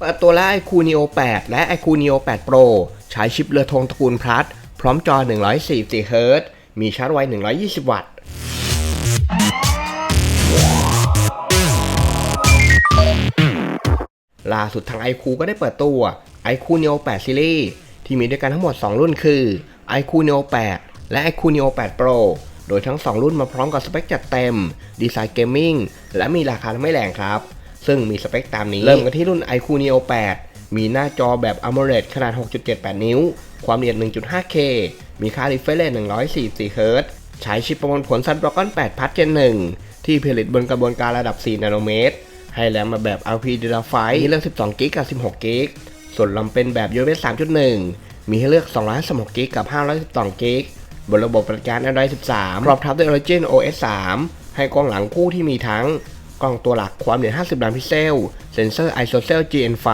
เปิดตัวแล้ว iQOO Neo 8และ iQOO Neo 8 Pro ใช้ชิปเรือธงตระกูลพลัสพร้อมจอ 144 Hz มีชาร์จไว 120 วัตต์ ล่าสุดทาง iQOO ก็ได้เปิดตัว iQOO Neo 8 Series ที่มีด้วยกันทั้งหมด 2 รุ่นคือ iQOO Neo 8และ iQOO Neo 8 Pro โดยทั้ง 2 รุ่นมาพร้อมกับสเปคจัดเต็ม ดีไซน์เกมมิ่งและมีราคาไม่แรงครับ ซึ่งมีสเปคตามนี้ เริ่มกันที่รุ่น iQOO Neo 8 มีหน้าจอแบบ AMOLED ขนาด 6.78 นิ้ว ความละเอียด 1.5K มีค่า refresh rate 144 Hz ใช้ชิปประมวลผล Snapdragon 8 Plus Gen 1 ที่ผลิตบนกระบวนการระดับ 4 นาโนเมตร ให้แรมมาแบบ LP d r a p h i มีเลือก 12 g b กับ 16 g b ส่วนลำเป็นแบบ USB 3.1 มีให้เลือก 256 g b กับ 512 g b บนระบบปฏิการ Android 13 พร้อมทับด้วย Origin OS 3 ให้กล้องหลังคู่ที่มีทั้ง กล้องตัวหลักความละเอียด50 ล้านพิกเซล เซนเซอร์ ISOCELL GN5